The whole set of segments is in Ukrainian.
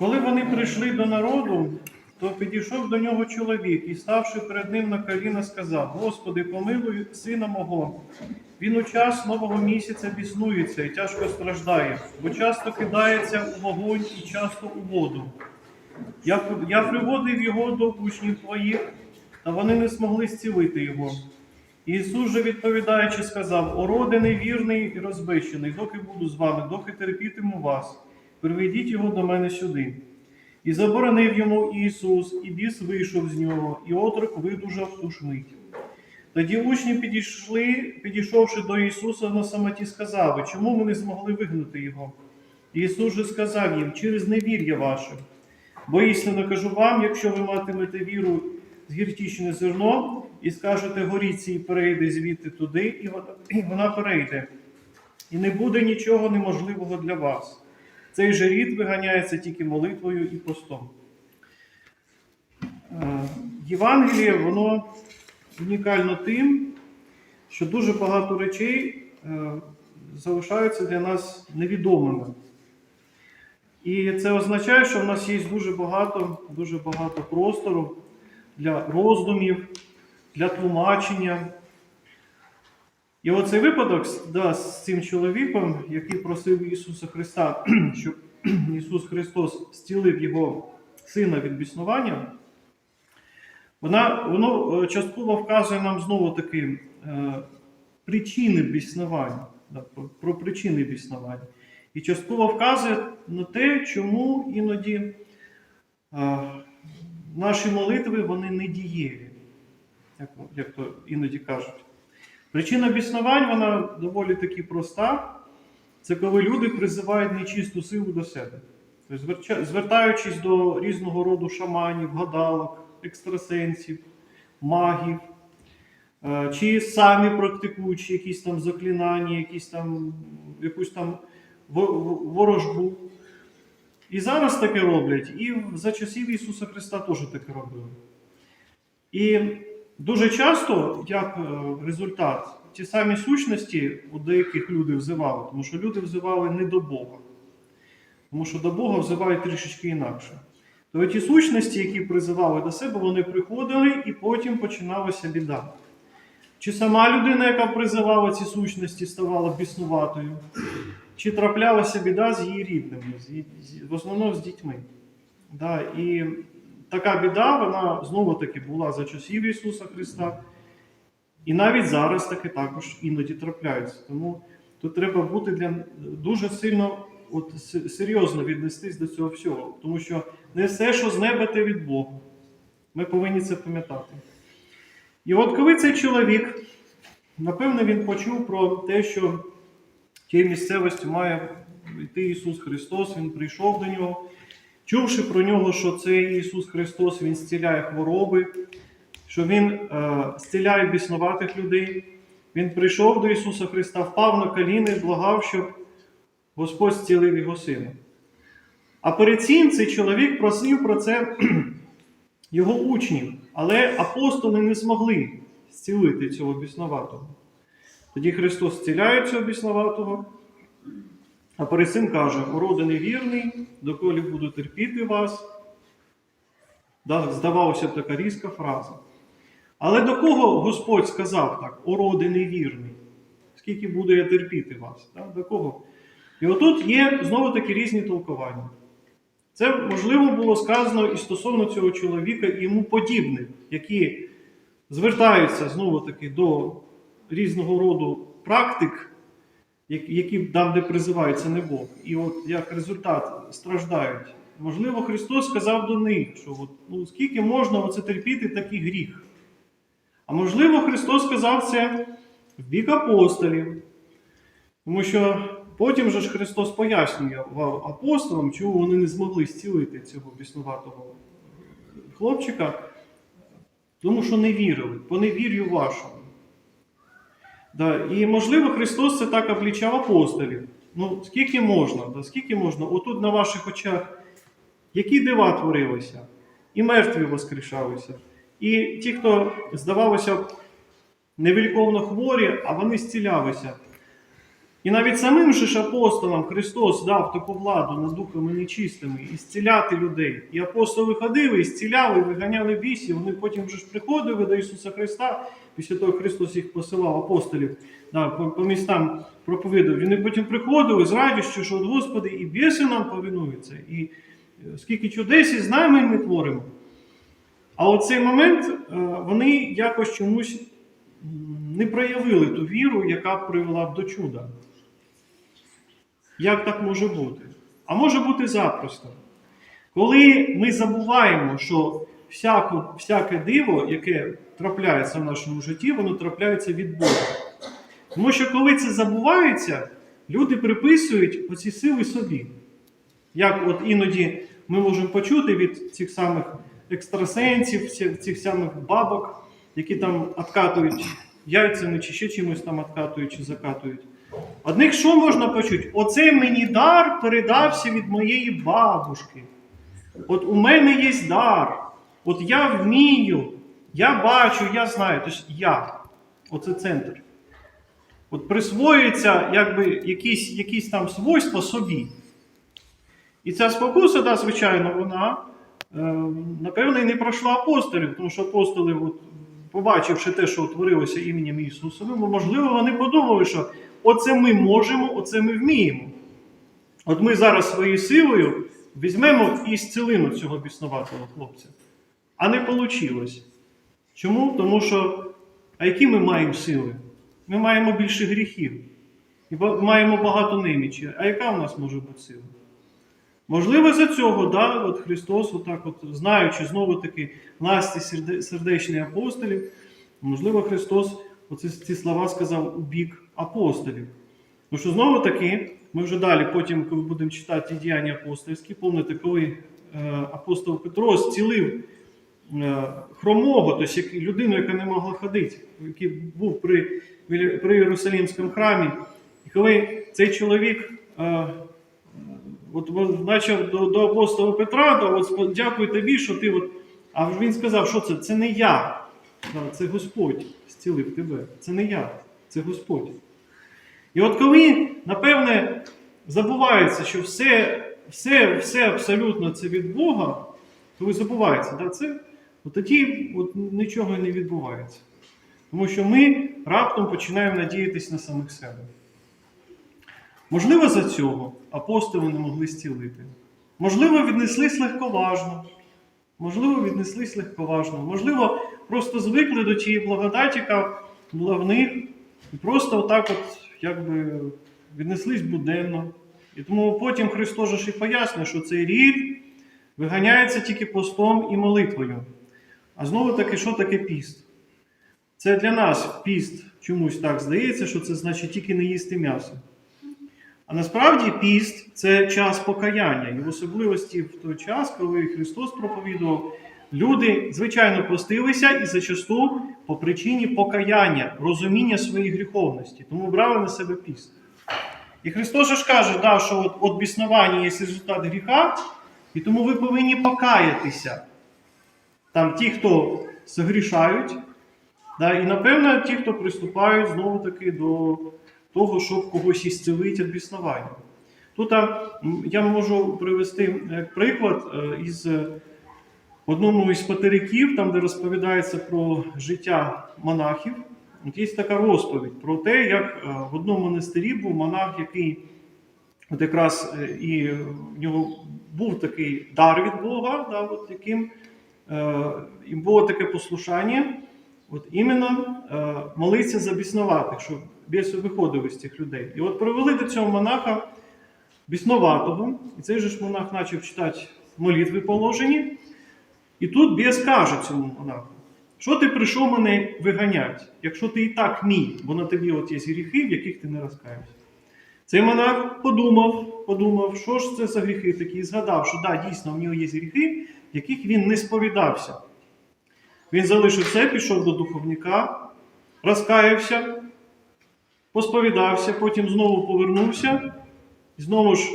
Коли вони прийшли до народу, то підійшов до нього чоловік і, ставши перед ним на коліна, сказав: Господи, помилуй сина мого. Він у час нового місяця біснується і тяжко страждає, бо часто кидається у вогонь і часто у воду. Я, я приводив його до учнів твоїх, та вони не змогли зцілити його. Ісус же відповідаючи, сказав: О роде невірний і розбещений, доки буду з вами, доки терпітиму вас, приведіть його до мене сюди. І заборонив йому Ісус, і біс вийшов з нього, і отрок видужав ту ж мить. Тоді учні підійшли, підійшовши до Ісуса на самоті, сказали, чому ми не змогли вигнати його? Ісус же сказав їм, через невір'я ваше. Бо істинно кажу вам, якщо ви матимете віру з гірчичне зерно, і скажете горіці і перейде звідти туди, і вона перейде. І не буде нічого неможливого для вас. Цей же рід виганяється тільки молитвою і постом. Е, Євангеліє, воно унікально тим, що дуже багато речей е, залишаються для нас невідомими. І це означає, що в нас є дуже багато, дуже багато простору для роздумів, для тлумачення. І оцей випадок да, з цим чоловіком, який просив Ісуса Христа, щоб Ісус Христос зцілив його сина від біснування, вона, воно е, частково вказує нам знову таки е, причини біснування, да, про, про причини біснування. І частково вказує на те, чому іноді е, наші молитви вони не дієві, як, як то іноді кажуть. Причина біснувань вона доволі таки проста. Це коли люди призивають нечисту силу до себе. Тобто, звертаючись до різного роду шаманів, гадалок, екстрасенсів, магів, е, чи самі практикуючи якісь там заклинання, якісь там, якусь там во- во- ворожбу. І зараз таке роблять, і за часів Ісуса Христа теж таке робили. І дуже часто, як е, результат, ті самі сущності у деяких люди взивали, тому що люди взивали не до Бога. Тому що до Бога взивають трішечки інакше. То ті сущності, які призивали до себе, вони приходили і потім починалася біда. Чи сама людина, яка призивала ці сущності, ставала біснуватою, чи траплялася біда з її рідними, в основному з дітьми. Да, і така біда, вона знову таки була за часів Ісуса Христа. І навіть зараз таки також іноді трапляються. Тому тут треба бути для дуже сильно от, серйозно віднестись до цього всього. Тому що не все, що з неба, те від Бога. Ми повинні це пам'ятати. І от коли цей чоловік, напевне, він почув про те, що в тій місцевості має йти Ісус Христос, Він прийшов до нього, чувши про нього, що цей Ісус Христос Він зціляє хвороби, що Він е, зціляє біснуватих людей. Він прийшов до Ісуса Христа, впав на коліни, благав, щоб Господь зцілив його сина. А перед цим цей чоловік просив про це його учнів, але апостоли не змогли зцілити цього біснуватого. Тоді Христос зціляє цього біснуватого, а перед цим каже: «Ороде невірний, доколі буду терпіти вас. Да, здавалося б така різка фраза. Але до кого Господь сказав так, ороде невірний? Скільки буду я терпіти вас? Да? До кого? І отут є знову таки різні толкування. Це можливо було сказано і стосовно цього чоловіка і йому подібних, які звертаються знову таки до різного роду практик, які там, де призивається не Бог. І от як результат страждають. Можливо, Христос сказав до них, що от, ну, скільки можна оце терпіти такий гріх. А можливо, Христос сказав це в бік апостолів. Тому що потім же ж Христос пояснює апостолам, чому вони не змогли зцілити цього біснуватого хлопчика, тому що не вірили, по невір'ю вашому. Да, і можливо, Христос це так облічав апостолів. Ну, скільки можна? Да, скільки можна? Отут на ваших очах, які дива творилися, і мертві воскрешалися. І ті, хто, здавалося невеликовно хворі, а вони зцілялися. І навіть самим же ж апостолам Христос дав таку владу над духами нечистими і зціляти людей. І апостоли ходили, і зціляли, виганяли бісів. Вони потім вже ж приходили до Ісуса Христа. Після того Христос їх посилав апостолів да, по, по містам проповідав. Вони потім приходили з радістю, що от Господи, і біси нам повинуються, і е, скільки чудес і знамень ми творимо. А от цей момент е, вони якось чомусь не проявили ту віру, яка привела б до чуда. Як так може бути? А може бути запросто. Коли ми забуваємо, що всяко, всяке диво, яке трапляється в нашому житті, воно трапляється від Бога. Тому що коли це забувається, люди приписують оці сили собі. Як от іноді ми можемо почути від цих самих екстрасенсів, цих, самих бабок, які там откатують яйцями чи ще чимось там откатують чи закатують. Одних що можна почути? Оце мені дар передався від моєї бабушки. От у мене є дар. От я вмію, я бачу, я знаю. Тобто я. Оце центр. От присвоюється якби якісь, якісь там свойства собі. І ця спокуса, да, звичайно, вона, е, напевно, і не пройшла апостолів, тому що апостоли, от, побачивши те, що творилося іменем Ісусовим, можливо, вони подумали, що оце ми можемо, оце ми вміємо. От ми зараз своєю силою візьмемо і зцілимо цього біснуватого хлопця. А не вийшло. Чому? Тому що, а які ми маємо сили? Ми маємо більше гріхів. І маємо багато немічі. А яка в нас може бути сила? Можливо, за цього, да, от Христос, отак от, знаючи знову таки насті серде- сердечних апостолів, можливо, Христос оці ці слова сказав у бік апостолів. Тому що знову таки, ми вже далі, потім, коли будемо читати діяння апостольські, пам'ятаєте, коли е, апостол Петро зцілив е, хромого, тобто людину, яка не могла ходити, який був при, при Єрусалімському храмі. І коли цей чоловік е, от, почав до, до апостола Петра, то от, дякую тобі, що ти. От, а він сказав, що це? Це не я. Це Господь зцілив тебе. Це не я, це Господь. І от коли, напевне, забувається, що все, все, все абсолютно це від Бога, коли забувається, да, це, от тоді от нічого не відбувається. Тому що ми раптом починаємо надіятися на самих себе. Можливо, за цього апостоли не могли зцілити. Можливо, віднеслись легковажно. Можливо, віднеслись легковажно. Можливо, просто звикли до тієї благодаті, яка була в них, і просто отак от, якби, віднеслись буденно. І тому потім Христос ж і пояснює, що цей рід виганяється тільки постом і молитвою. А знову таки, що таке піст? Це для нас піст чомусь так здається, що це значить тільки не їсти м'ясо. А насправді піст це час покаяння. І в особливості в той час, коли Христос проповідував, люди, звичайно, постилися і зачасту по причині покаяння, розуміння своєї гріховності, тому брали на себе піст. І Христос ж каже, да, що от, от біснування є результат гріха, і тому ви повинні покаятися. Там ті, хто согрішають, да, і напевно ті, хто приступають знову таки до того, щоб когось ісцелити від біснування. Тут я можу привести е, приклад е, із е, одному із патериків, там, де розповідається про життя монахів. От є така розповідь про те, як е, в одному монастирі був монах, який от якраз е, і в нього був такий дар від Бога, да, от яким е, і було таке послушання, от іменно е, молитися за біснуватих, щоб біси виходили з цих людей. І от привели до цього монаха біснуватого, і цей же ж монах почав читати молитви положені. І тут біс каже цьому монаху, що ти прийшов мене виганяти, якщо ти і так мій, бо на тобі от є гріхи, в яких ти не розкаявся. Цей монах подумав, подумав, що ж це за гріхи такі, і згадав, що да, дійсно в нього є гріхи, яких він не сповідався. Він залишив це, пішов до духовника, розкаявся, посповідався, потім знову повернувся, і знову ж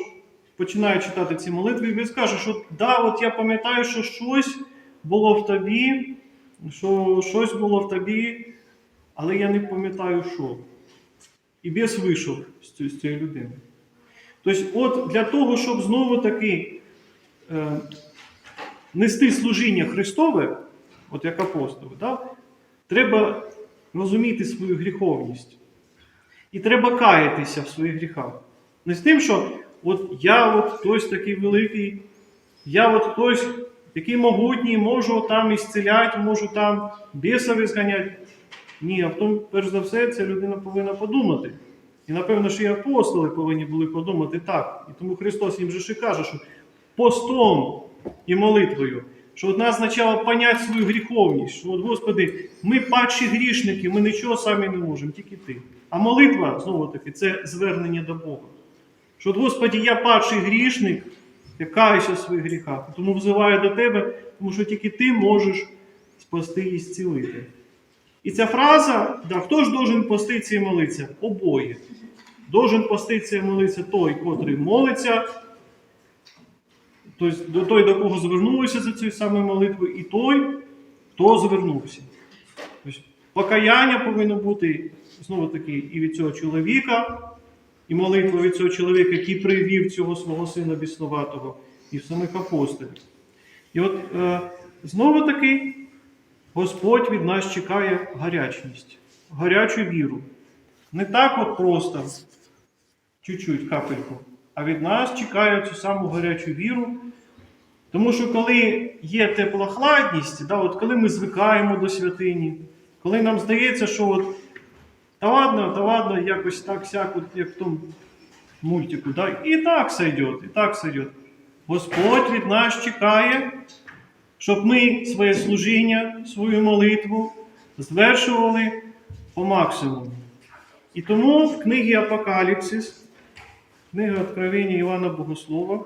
починає читати ці молитви, і він скаже, що да, от я пам'ятаю, що щось було в тобі, що щось було в тобі, але я не пам'ятаю, що. і біс вийшов з цієї, людини. Тобто, от для того, щоб знову таки е, нести служіння Христове, от як апостоли, да, треба розуміти свою гріховність. І треба каятися в своїх гріхах. Не з тим, що от я от хтось такий великий, я от хтось який могутній, можу там ісціляти, можу там бісові зганяти. Ні, а в тому, перш за все, ця людина повинна подумати. І напевно, що і апостоли повинні були подумати так. І тому Христос їм же ще каже, що постом і молитвою, що одна означало поняти свою гріховність, що от, Господи, ми падші грішники, ми нічого самі не можемо, тільки Ти. А молитва, знову таки, це звернення до Бога. Що, от, Господи, я падший грішник, я каюся в своїх гріхах, тому взиваю до Тебе, тому що тільки Ти можеш спасти і зцілити. І ця фраза, да, хто ж должен поститися і молитися? Обоє. Должен поститися і молитися той, котрий молиться, тобто той, до кого звернулися за цією самою молитвою, і той, хто звернувся. Тобто, покаяння повинно бути знову таки і від цього чоловіка, і молитва від цього чоловіка, який привів цього свого сина біснуватого, і в самих апостолів. І от е, знову таки Господь від нас чекає гарячність, гарячу віру. Не так от просто, чуть-чуть капельку, а від нас чекає цю саму гарячу віру. Тому що коли є теплохладність, да, от коли ми звикаємо до святині, коли нам здається, що от, та ладно, та ладно, якось так сяк, от, як в тому мультику, да, і так сойдет, і так сойдет. Господь від нас чекає, щоб ми своє служіння, свою молитву звершували по максимуму. І тому в книгі Апокаліпсис, книга Откровення Івана Богослова,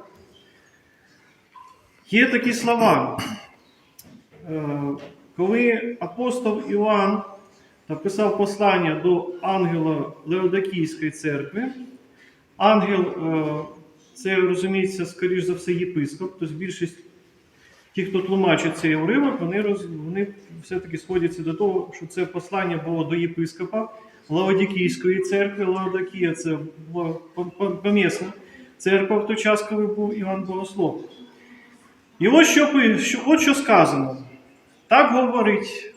є такі слова. Е, Коли апостол Іван написав послання до ангела Леодакійської церкви, ангел е, це розуміється, скоріш за все, єпископ, тобто більшість ті, хто тлумачить цей уривок, вони, вони все-таки сходяться до того, що це послання було до єпископа Лаодікійської церкви. Лаодикія це була помісна церква в той час, коли був Іван Богослов. І ось що, от що сказано. Так говорить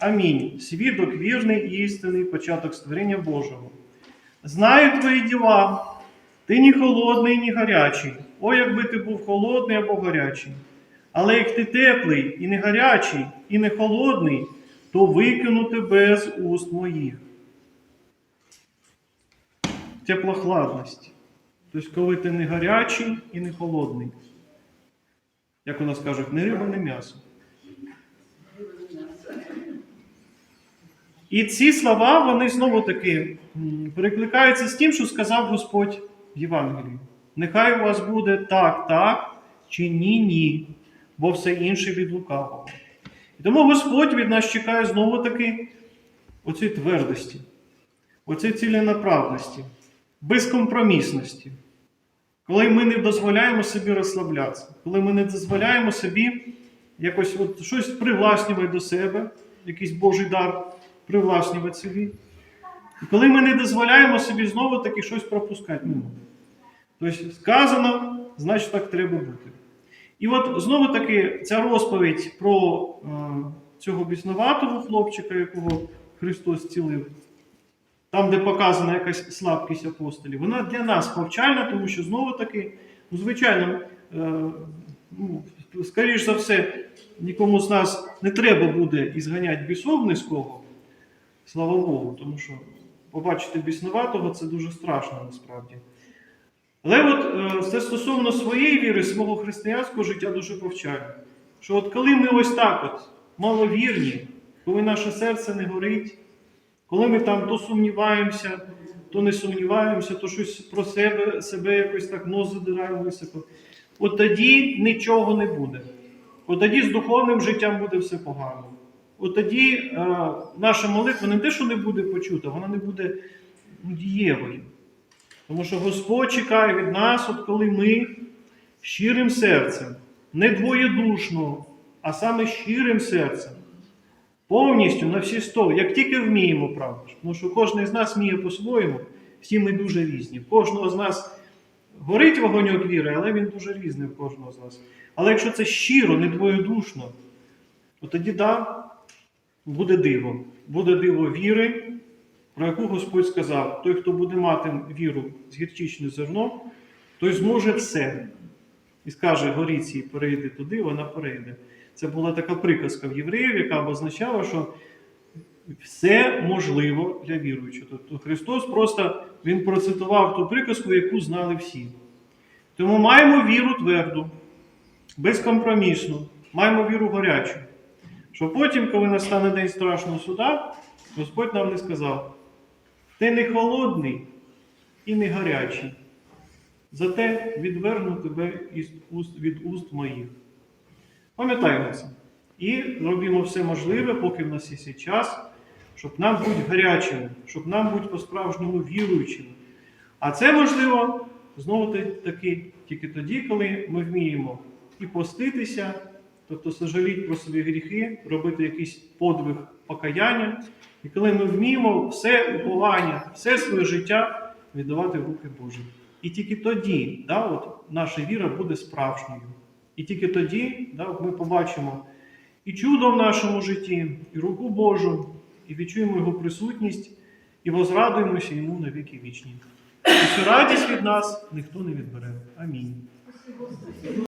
Амінь. Свідок вірний і істинний початок створення Божого. Знаю твої діла, ти ні холодний, ні гарячий. О, якби ти був холодний або гарячий. Але як ти теплий і не гарячий, і не холодний, то викину тебе з уст моїх. Теплохладність. Тобто, коли ти не гарячий і не холодний. Як у нас кажуть, не риба, не м'ясо. І ці слова, вони знову таки перекликаються з тим, що сказав Господь в Євангелії. Нехай у вас буде так, так, чи ні, ні, бо все інше від лукавого. І тому Господь від нас чекає знову таки оцій твердості, оцій ціленаправності, безкомпромісності. Коли ми не дозволяємо собі розслаблятися, коли ми не дозволяємо собі якось от щось привласнювати до себе, якийсь Божий дар привласнювати. І коли ми не дозволяємо собі знову таки щось пропускати мимо. Тобто сказано, значить так треба бути. І от знову таки ця розповідь про е, цього біснуватого хлопчика, якого Христос цілив, там, де показана якась слабкість апостолів, вона для нас повчальна, тому що знову таки, ну, звичайно, е, ну, скоріш за все, нікому з нас не треба буде ізганяти бісов низького, слава Богу, тому що побачити біснуватого це дуже страшно насправді. Але от це стосовно своєї віри, свого християнського життя дуже повчає. Що от коли ми ось так от маловірні, коли наше серце не горить, коли ми там то сумніваємося, то не сумніваємося, то щось про себе, себе якось так нос задираємо високо, от тоді нічого не буде. От тоді з духовним життям буде все погано. От тоді е, наша молитва не те, що не буде почута, вона не буде ну, дієвою. Тому що Господь чекає від нас, от коли ми щирим серцем, не двоєдушно, а саме щирим серцем, повністю на всі сто, як тільки вміємо, правда. Тому що кожен з нас вміє по-своєму, всі ми дуже різні. Кожного з нас горить вогоньок віри, але він дуже різний в кожного з нас. Але якщо це щиро, не двоєдушно, то тоді да, буде диво. Буде диво віри, про яку Господь сказав: той, хто буде мати віру з гірчичне зерно, той зможе все. І скаже горіці, перейди туди, вона перейде. Це була така приказка в євреїв, яка означала, що все можливо для віруючих. Тобто Христос просто Він процитував ту приказку, яку знали всі. Тому маємо віру тверду, безкомпромісну, маємо віру гарячу. Що потім, коли настане день страшного суда, Господь нам не сказав: ти не холодний і не гарячий. Зате відверну тебе від уст моїх. Пам'ятаємо це. І робимо все можливе, поки в нас є час, щоб нам бути гарячими, щоб нам бути по-справжньому віруючими. А це можливо знову таки тільки тоді, коли ми вміємо і поститися, тобто сожаліти про свої гріхи, робити якийсь подвиг покаяння, і коли ми вміємо все уповання, все своє життя віддавати в руки Божі. І тільки тоді да, от, наша віра буде справжньою. І тільки тоді да, ми побачимо і чудо в нашому житті, і руку Божу, і відчуємо Його присутність, і возрадуємося йому на віки вічні. І цю радість від нас ніхто не відбере. Амінь.